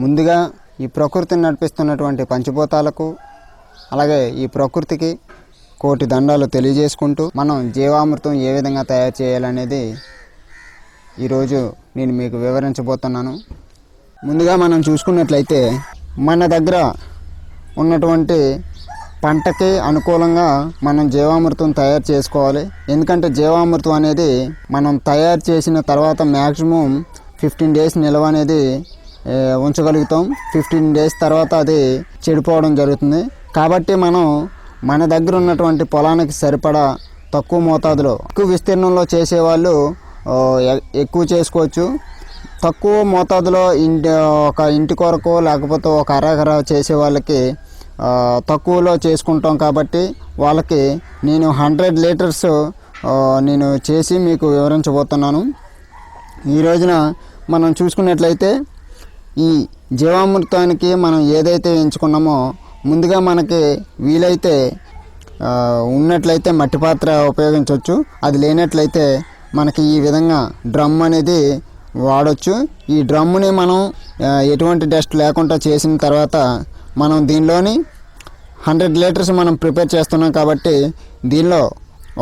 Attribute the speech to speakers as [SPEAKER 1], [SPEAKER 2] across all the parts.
[SPEAKER 1] ముందుగా ఈ ప్రకృతిని నడిపిస్తున్నటువంటి పంచభూతాలకు అలాగే ఈ ప్రకృతికి కోటి దండాలు తెలియజేసుకుంటూ మనం జీవామృతం ఏ విధంగా తయారు చేయాలనేది ఈరోజు నేను మీకు వివరించబోతున్నాను. ముందుగా మనం చూసుకున్నట్లయితే మన దగ్గర ఉన్నటువంటి పంటకి అనుకూలంగా మనం జీవామృతం తయారు చేసుకోవాలి. ఎందుకంటే జీవామృతం అనేది మనం తయారు చేసిన తర్వాత మ్యాక్సిమం ఫిఫ్టీన్ డేస్ నిల్వ అనేది ఉంచగలుగుతాం. ఫిఫ్టీన్ డేస్ తర్వాత అది చెడిపోవడం జరుగుతుంది. కాబట్టి మనం మన దగ్గర ఉన్నటువంటి పొలానికి సరిపడా తక్కువ మోతాదులో ఎక్కువ విస్తీర్ణంలో చేసేవాళ్ళు ఎక్కువ చేసుకోవచ్చు. తక్కువ మోతాదులో ఇంటి ఒక ఇంటి కొరకు లేకపోతే ఒక అరగర చేసే వాళ్ళకి తక్కువలో చేసుకుంటాం కాబట్టి వాళ్ళకి నేను హండ్రెడ్ లీటర్స్ నేను చేసి మీకు వివరించబోతున్నాను. ఈ రోజున మనం చూసుకున్నట్లయితే ఈ జీవామృతానికి మనం ఏదైతే ఎంచుకున్నామో ముందుగా మనకి వీలైతే ఉన్నట్లయితే మట్టి పాత్ర ఉపయోగించవచ్చు అది లేనట్లయితే మనకి ఈ విధంగా డ్రమ్ అనేది వాడచ్చు. ఈ డ్రమ్ముని మనం ఎటువంటి డస్ట్ లేకుండా చేసిన తర్వాత మనం దీనిలోని హండ్రెడ్ లీటర్స్ మనం ప్రిపేర్ చేస్తున్నాం కాబట్టి దీనిలో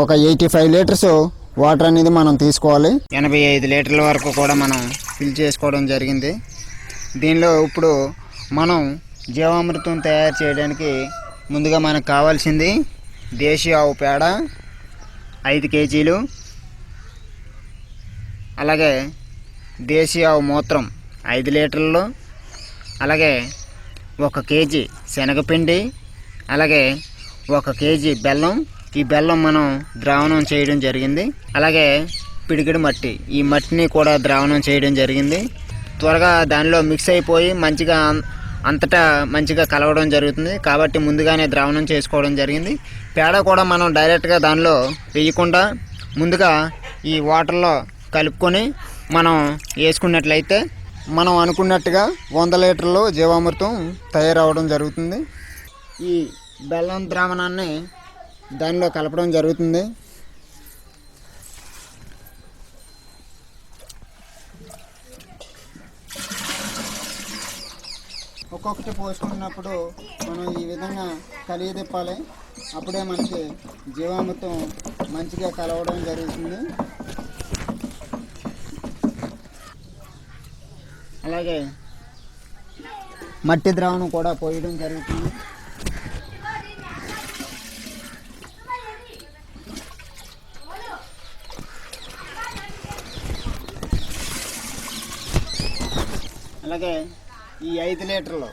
[SPEAKER 1] ఒక ఎయిటీ ఫైవ్ లీటర్స్ వాటర్ అనేది మనం తీసుకోవాలి. ఎనభై ఐదు లీటర్ల వరకు కూడా మనం ఫిల్ చేసుకోవడం జరిగింది. దీనిలో ఇప్పుడు మనం జీవామృతం తయారు చేయడానికి ముందుగా మనకు కావాల్సింది దేశీయ ఆవు పేడ ఐదు కేజీలు అలాగే దేశీయ ఆవు మూత్రం ఐదు లీటర్లు అలాగే ఒక కేజీ శనగపిండి అలాగే ఒక కేజీ బెల్లం. ఈ బెల్లం మనం ద్రావణం చేయడం జరిగింది. అలాగే పిడికిడి మట్టి. ఈ మట్టిని కూడా ద్రావణం చేయడం జరిగింది. త్వరగా దానిలో మిక్స్ అయిపోయి మంచిగా అంతటా మంచిగా కలవడం జరుగుతుంది. కాబట్టి ముందుగానే ద్రావణం చేసుకోవడం జరిగింది. పేడ కూడా మనం డైరెక్ట్గా దానిలో వేయకుండా ముందుగా ఈ వాటర్లో కలుపుకొని మనం వేసుకున్నట్లయితే మనం అనుకున్నట్టుగా వంద లీటర్లు జీవామృతం తయారవడం జరుగుతుంది. ఈ బెల్లం ద్రావణాన్ని దానిలో కలపడం జరుగుతుంది. ఒక్కొక్కటి పోసుకున్నప్పుడు మనం ఈ విధంగా కలిగి తిప్పాలి. అప్పుడే మనకి జీవామృతం మంచిగా కలవడం జరుగుతుంది. అలాగే మట్టి ద్రావణం కూడా పోయడం జరుగుతుంది. అలాగే ఈ ఐదు లీటర్లు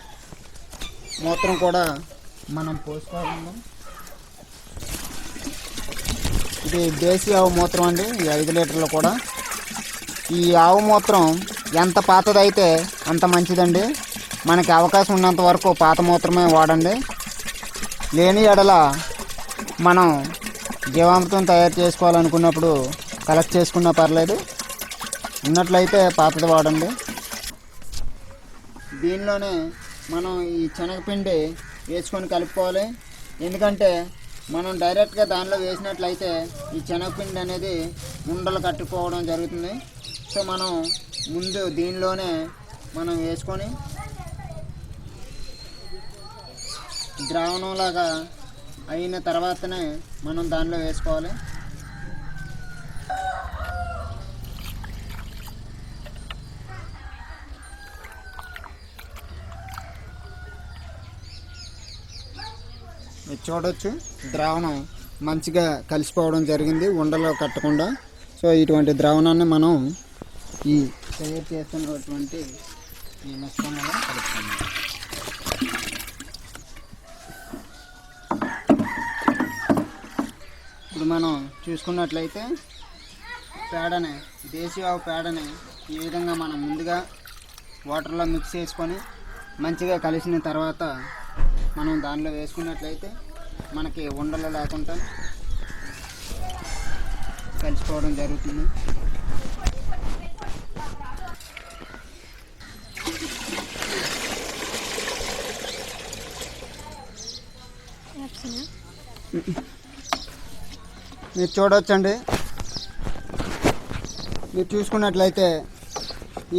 [SPEAKER 1] మూత్రం కూడా మనం పోసుకోవాలి ఇది దేశీ ఆవు మూత్రం అండి. ఈ ఐదు లీటర్లు కూడా. ఈ ఆవు మూత్రం ఎంత పాతదైతే అంత మంచిదండి. మనకి అవకాశం ఉన్నంత వరకు పాత మూత్రమే వాడండి. లేని ఎడల మనం జీవామృతం తయారు చేసుకోవాలనుకున్నప్పుడు కలెక్ట్ చేసుకున్నా పర్లేదు. ఉన్నట్లయితే పాతది వాడండి. దీనిలోనే మనం ఈ శనగపిండి వేసుకొని కలుపుకోవాలి. ఎందుకంటే మనం డైరెక్ట్గా దానిలో వేసినట్లయితే ఈ శనగపిండి అనేది ఉండలు కట్టుకోవడం జరుగుతుంది. సో మనం ముందు దీనిలోనే మనం వేసుకొని ద్రావణంలాగా అయిన తర్వాతనే మనం దానిలో వేసుకోవాలి. మీరు చూడవచ్చు ద్రావణం మంచిగా కలిసిపోవడం జరిగింది ఉండలో కట్టకుండా. సో ఇటువంటి ద్రావణాన్ని మనం ఈ తయారు చేస్తున్నటువంటి ఈ మిశ్రమంలో కలుపుతున్నాం ఇప్పుడు మనం చూసుకున్నట్లయితే పేడని దేశీయ ఆవు పేడని ఈ విధంగా మనం ముందుగా వాటర్లో మిక్స్ చేసుకొని మంచిగా కలిసిన తర్వాత మనం దానిలో వేసుకున్నట్లయితే మనకి ఉండలు లేకుండా కలిసిపోవడం జరుగుతుంది. మీరు చూడవచ్చండి మీరు చూసుకున్నట్లయితే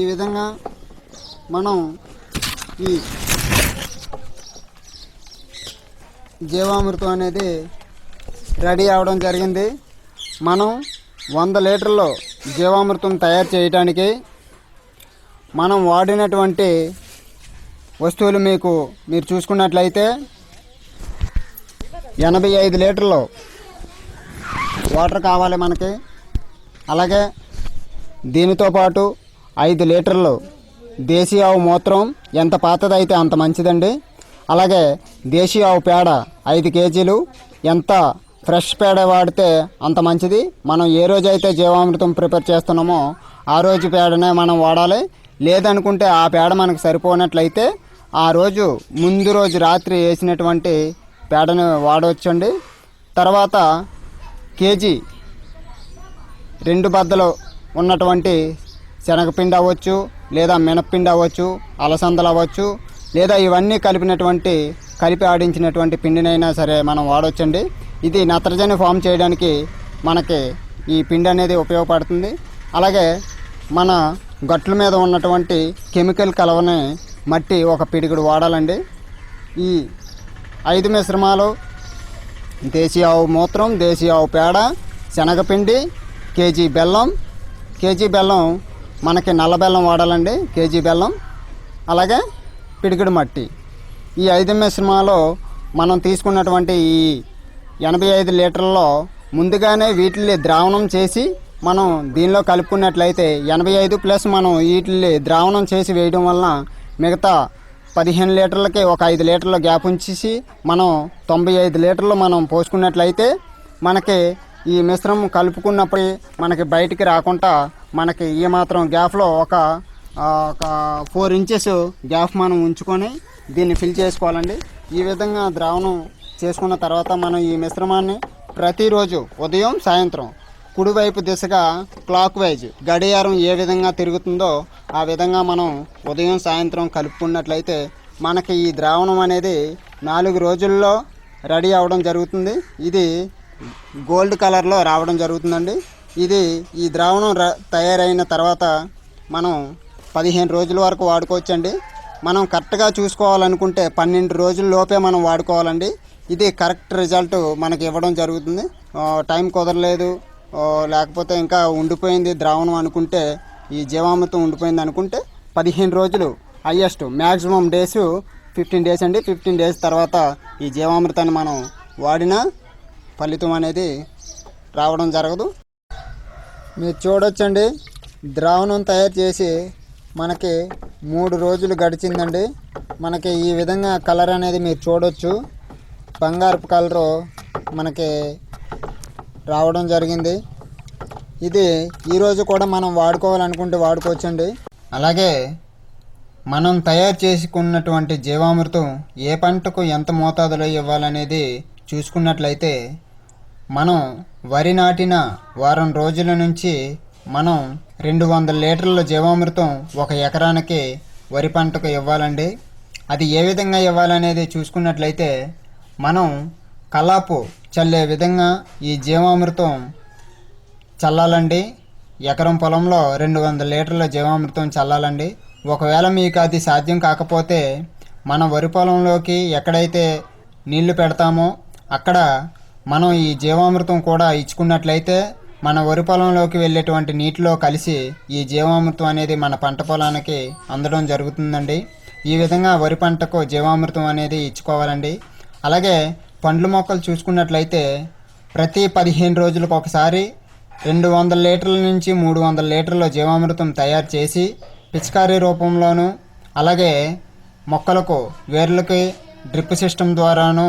[SPEAKER 1] ఈ విధంగా మనం ఈ జీవామృతం అనేది రెడీ అవడం జరిగింది. మనం వంద లీటర్లు జీవామృతం తయారు చేయడానికి మనం వాడినటువంటి వస్తువులు మీకు మీరు చూసుకున్నట్లయితే ఎనభై ఐదు లీటర్లు వాటర్ కావాలి మనకి. అలాగే దీనితో పాటు ఐదు లీటర్లు దేశీ ఆవు మూత్రం ఎంత పాతదైతే అంత మంచిదండి. అలాగే దేశీయ ఆవు పేడ ఐదు కేజీలు. ఎంత ఫ్రెష్ పేడ వాడితే అంత మంచిది. మనం ఏ రోజైతే జీవామృతం ప్రిపేర్ చేస్తున్నామో ఆ రోజు పేడనే మనం వాడాలి. లేదనుకుంటే ఆ పేడ మనకు సరిపోనట్లయితే ఆ రోజు ముందు రోజు రాత్రి వేసినటువంటి పేడను వాడవచ్చండి. తర్వాత కేజీ రెండు బద్దలు ఉన్నటువంటి శనగపిండి అవ్వచ్చు లేదా మినప్పిండి అవ్వచ్చు అలసందలు అవ్వచ్చు లేదా ఇవన్నీ కలిపినటువంటి కలిపి ఆడించినటువంటి పిండినైనా సరే మనం వాడవచ్చండి ఇది నత్రజని ఫామ్ చేయడానికి మనకి ఈ పిండి అనేది ఉపయోగపడుతుంది. అలాగే మన గట్ల మీద ఉన్నటువంటి కెమికల్ కలవని మట్టి ఒక పిడిగుడు వాడాలండి. ఈ ఐదు మిశ్రమాలు దేశీయ ఆవు మూత్రం దేశీ ఆవు పేడ శనగపిండి కేజీ బెల్లం. కేజీ బెల్లం మనకి నల్ల బెల్లం వాడాలండి కేజీ బెల్లం. అలాగే పిడికిడి మట్టి. ఈ ఐదు మిశ్రమాలు మనం తీసుకున్నటువంటి ఈ ఎనభై ఐదు లీటర్లలో ముందుగానే వీటిని ద్రావణం చేసి మనం దీనిలో కలుపుకున్నట్లయితే ఎనభై ఐదు ప్లస్ మనం వీటిని ద్రావణం చేసి వేయడం వలన మిగతా పదిహేను లీటర్లకి ఒక ఐదు లీటర్ల గ్యాప్ ఉంచేసి మనం తొంభై ఐదు లీటర్లు మనం పోసుకున్నట్లయితే మనకి ఈ మిశ్రమం కలుపుకున్నప్పుడు మనకి బయటికి రాకుండా మనకి ఈ మాత్రం గ్యాప్లో ఒక ఒక ఫోర్ ఇంచెస్ గ్యాప్ మనం ఉంచుకొని దీన్ని ఫిల్ చేసుకోవాలండి. ఈ విధంగా ద్రావణం చేసుకున్న తర్వాత మనం ఈ మిశ్రమాన్ని ప్రతిరోజు ఉదయం సాయంత్రం కుడివైపు దిశగా క్లాక్ వైజ్ గడియారం ఏ విధంగా తిరుగుతుందో ఆ విధంగా మనం ఉదయం సాయంత్రం కలుపుకున్నట్లయితే మనకి ఈ ద్రావణం అనేది నాలుగు రోజుల్లో రెడీ అవ్వడం జరుగుతుంది. ఇది గోల్డ్ కలర్లో రావడం జరుగుతుందండి. ఇది ఈ ద్రావణం తయారైన తర్వాత మనం పదిహేను రోజుల వరకు వాడుకోవచ్చండి. మనం కరెక్ట్గా చూసుకోవాలనుకుంటే పన్నెండు రోజుల లోపే మనం వాడుకోవాలండి. ఇది కరెక్ట్ రిజల్ట్ మనకి ఇవ్వడం జరుగుతుంది. టైం కుదరలేదు. లేకపోతే ఇంకా ఉండిపోయింది ద్రావణం అనుకుంటే ఈ జీవామృతం ఉండిపోయింది అనుకుంటే పదిహేను రోజులు highest maximum days fifteen days అండి. ఫిఫ్టీన్ డేస్ తర్వాత ఈ జీవామృతాన్ని మనం వాడిన ఫలితం అనేది రావడం జరగదు. మీరు చూడొచ్చండి. ద్రావణం తయారు చేసి మనకి మూడు రోజులు గడిచిందండి. మనకి ఈ విధంగా కలర్ అనేది మీరు చూడొచ్చు. బంగారపు కలరు మనకి రావడం జరిగింది. ఇది ఈరోజు కూడా మనం వాడుకోవాలనుకుంటే వాడుకోవచ్చండి. అలాగే మనం తయారు చేసుకున్నటువంటి జీవామృతం ఏ పంటకు ఎంత మోతాదులో ఇవ్వాలనేది చూసుకున్నట్లయితే మనం వరి నాటిన వారం రోజుల నుంచి మనం రెండు వందల లీటర్ల జీవామృతం ఒక ఎకరానికి వరి పంటకు ఇవ్వాలండి. అది ఏ విధంగా ఇవ్వాలనేది చూసుకున్నట్లయితే మనం కలాపు చల్లే విధంగా ఈ జీవామృతం చల్లాలండి. ఎకరం పొలంలో రెండు వందల లీటర్ల జీవామృతం చల్లాలండి. ఒకవేళ మీకు అది సాధ్యం కాకపోతే మన వరి పొలంలోకి ఎక్కడైతే నీళ్ళు పెడతామో అక్కడ మనం ఈ జీవామృతం కూడా ఇచ్చుకున్నట్లయితే మన వరి పొలంలోకి వెళ్ళేటువంటి నీటిలో కలిసి ఈ జీవామృతం అనేది మన పంట పొలానికి అందడం జరుగుతుందండి. ఈ విధంగా వరి పంటకు జీవామృతం అనేది ఇచ్చుకోవాలండి. అలాగే పండ్ల మొక్కలు చూసుకున్నట్లయితే ప్రతి పదిహేను రోజులకు ఒకసారి రెండు వందల లీటర్ల నుంచి మూడు వందల లీటర్ల జీవామృతం తయారు చేసి పిచికారీ రూపంలోనూ అలాగే మొక్కలకు వేర్లకి డ్రిప్ సిస్టమ్ ద్వారాను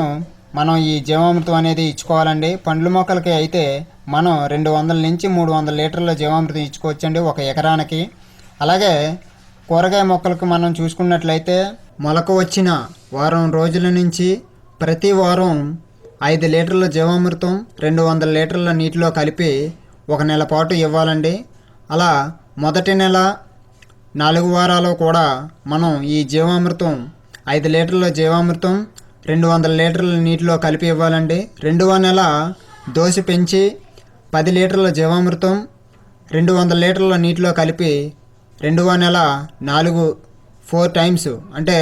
[SPEAKER 1] మనం ఈ జీవామృతం అనేది ఇచ్చుకోవాలండి. పండ్ల మొక్కలకి అయితే మనం రెండు వందల నుంచి మూడు వందల లీటర్ల జీవామృతం ఇచ్చుకోవచ్చండి ఒక ఎకరానికి. అలాగే కూరగాయ మొక్కలకు మనం చూసుకున్నట్లయితే మొలక వచ్చిన వారం రోజుల నుంచి ప్రతి వారం ఐదు లీటర్ల జీవామృతం రెండు వందల లీటర్ల నీటిలో కలిపి ఒక నెల పాటు ఇవ్వాలండి. అలా మొదటి నెల నాలుగు వారాలు కూడా మనం ఈ జీవామృతం ఐదు లీటర్ల జీవామృతం రెండు వందల లీటర్ల నీటిలో కలిపి ఇవ్వాలండి. రెండవ నెల దోశ పెంచి పది లీటర్ల జీవామృతం రెండు వందల లీటర్ల నీటిలో కలిపి రెండవ నెల నాలుగు ఫోర్ టైమ్స్ అంటే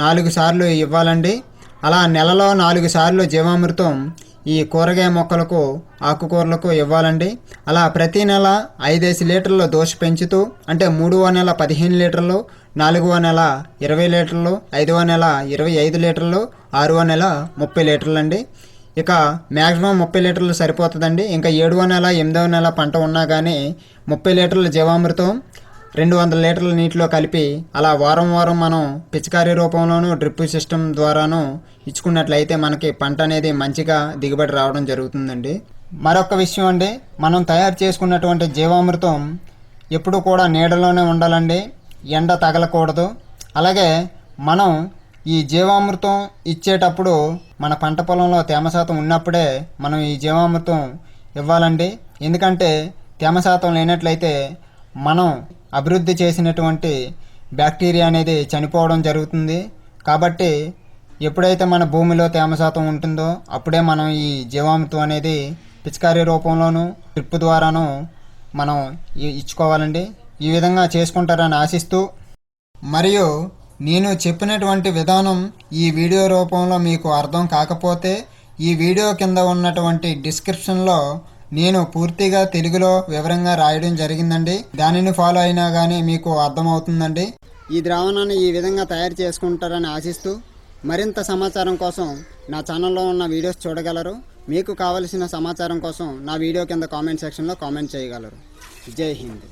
[SPEAKER 1] నాలుగు సార్లు ఇవ్వాలండి. అలా నెలలో నాలుగు సార్లు జీవామృతం ఈ కూరగాయ మొక్కలకు ఆకుకూరలకు ఇవ్వాలండి. అలా ప్రతి నెల ఐదేసి లీటర్లు దోశ పెంచుతూ అంటే మూడవ నెల పదిహేను లీటర్లు నాలుగవ నెల ఇరవై లీటర్లు ఐదవ నెల ఇరవై ఐదు లీటర్లు ఆరవ నెల ముప్పై లీటర్లు అండి ఇక మ్యాక్సిమం ముప్పై లీటర్లు సరిపోతుందండి. ఇంకా ఏడవ నెల ఎనిమిదవ నెల పంట ఉన్నా కానీ ముప్పై లీటర్ల జీవామృతం రెండు వందల లీటర్ల నీటిలో కలిపి అలా వారం వారం మనం పిచికారీ రూపంలోనూ డ్రిప్ సిస్టమ్ ద్వారాను ఇచ్చుకున్నట్లయితే మనకి పంట అనేది మంచిగా దిగుబడి రావడం జరుగుతుందండి. మరొక విషయం అండి మనం తయారు చేసుకున్నటువంటి జీవామృతం ఎప్పుడు కూడా నీడలోనే ఉండాలండి. ఎండ తగలకూడదు. అలాగే మనం ఈ జీవామృతం ఇచ్చేటప్పుడు మన పంట పొలంలో తేమ శాతం ఉన్నప్పుడే మనం ఈ జీవామృతం ఇవ్వాలండి. ఎందుకంటే తేమ శాతం లేనట్లయితే మనం అభివృద్ధి చేసినటువంటి బ్యాక్టీరియా అనేది చనిపోవడం జరుగుతుంది. కాబట్టి ఎప్పుడైతే మన భూమిలో తేమ శాతం ఉంటుందో అప్పుడే మనం ఈ జీవామృతం అనేది పిచికారీ రూపంలోనూ డ్రిప్ ద్వారాను మనం ఇచ్చుకోవాలండి. ఈ విధంగా చేసుకుంటారని ఆశిస్తూ మరియు నేను చెప్పినటువంటి విధానం ఈ వీడియో రూపంలో మీకు అర్థం కాకపోతే ఈ వీడియో కింద ఉన్నటువంటి డిస్క్రిప్షన్లో నేను పూర్తిగా తెలుగులో వివరంగా రాయడం జరిగిందండి. దానిని ఫాలో అయినా కానీ మీకు అర్థమవుతుందండి. ఈ ద్రావణాన్ని ఈ విధంగా తయారు చేసుకుంటారని ఆశిస్తూ మరింత సమాచారం కోసం నా ఛానల్లో ఉన్న వీడియోస్ చూడగలరు. మీకు కావలసిన సమాచారం కోసం నా వీడియో కింద కామెంట్ సెక్షన్లో కామెంట్ చేయగలరు. జై హింద్.